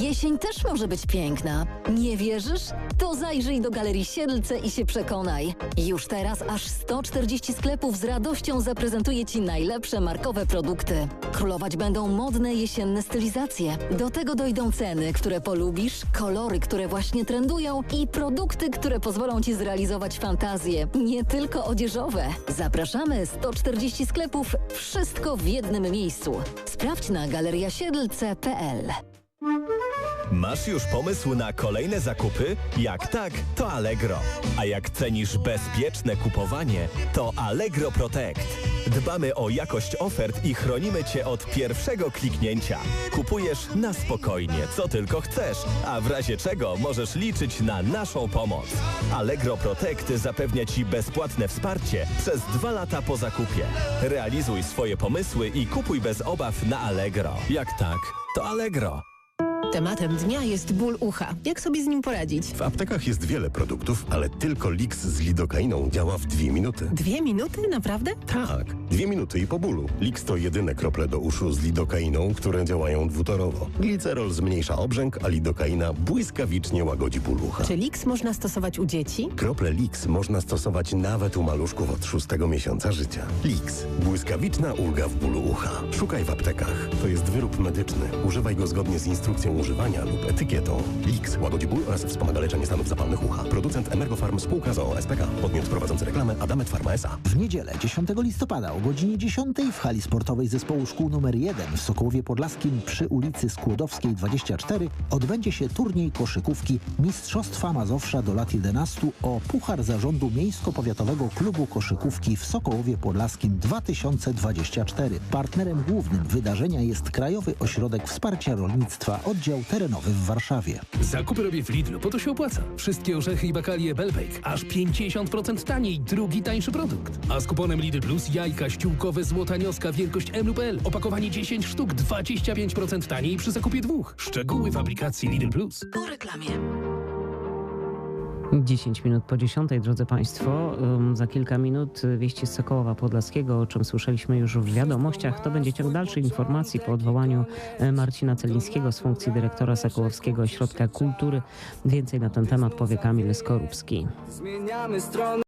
Jesień też może być piękna. Nie wierzysz? To zajrzyj do Galerii Siedlce i się przekonaj. Już teraz aż 140 sklepów z radością zaprezentuje Ci najlepsze markowe produkty. Królować będą modne jesienne stylizacje. Do tego dojdą ceny, które polubisz, kolory, które właśnie trendują i produkty, które pozwolą Ci zrealizować fantazje, nie tylko odzieżowe. Zapraszamy 140 sklepów, wszystko w jednym miejscu. Sprawdź na galeriasiedlce.pl. Masz już pomysł na kolejne zakupy? Jak tak, to Allegro. A jak cenisz bezpieczne kupowanie, to Allegro Protect. Dbamy o jakość ofert i chronimy Cię od pierwszego kliknięcia. Kupujesz na spokojnie, co tylko chcesz, a w razie czego możesz liczyć na naszą pomoc. Allegro Protect zapewnia Ci bezpłatne wsparcie przez dwa lata po zakupie. Realizuj swoje pomysły i kupuj bez obaw na Allegro. Jak tak, to Allegro. Tematem dnia jest ból ucha. Jak sobie z nim poradzić? W aptekach jest wiele produktów, ale tylko Lix z lidokainą działa w dwie minuty. Dwie minuty? Naprawdę? Tak, dwie minuty i po bólu. Lix to jedyne krople do uszu z lidokainą, które działają dwutorowo. Glicerol zmniejsza obrzęk, a lidokaina błyskawicznie łagodzi ból ucha. Czy Lix można stosować u dzieci? Krople Lix można stosować nawet u maluszków od szóstego miesiąca życia. Lix. Błyskawiczna ulga w bólu ucha. Szukaj w aptekach. To jest wyrób medyczny. Używaj go zgodnie z instrukcją używania lub etykietą. Lix łagodzi ból oraz wspomaga leczenie stanów zapalnych ucha. Producent Emergofarm Spółka z OSPK. Podmiot prowadzący reklamę Adamet Pharma S.A. W niedzielę 10 listopada o godzinie 10 w hali sportowej zespołu szkół nr 1 w Sokołowie Podlaskim przy ulicy Skłodowskiej 24 odbędzie się turniej koszykówki Mistrzostwa Mazowsza do lat 11 o Puchar Zarządu Miejsko-Powiatowego Klubu Koszykówki w Sokołowie Podlaskim 2024. Partnerem głównym wydarzenia jest Krajowy Ośrodek Wsparcia Rolnictwa Oddział Terenowy w Warszawie. Zakupy robię w Lidlu, bo to się opłaca. Wszystkie orzechy i bakalie Bellbake aż 50% taniej, drugi tańszy produkt. A z kuponem Lidl Plus jajka ściółkowe złota nioska wielkość M lub L. Opakowanie 10 sztuk 25% taniej przy zakupie dwóch. Szczegóły w aplikacji Lidl Plus. Po reklamie. 10 minut po 10, drodzy Państwo. Ym, Za kilka minut y, wieści z Sokołowa Podlaskiego, o czym słyszeliśmy już w wiadomościach. To będzie ciąg dalszych informacji po odwołaniu e, Marcina Celińskiego z funkcji dyrektora Sokołowskiego Ośrodka Kultury. Więcej na ten temat powie Kamil Skorupski. Zmieniamy stronę.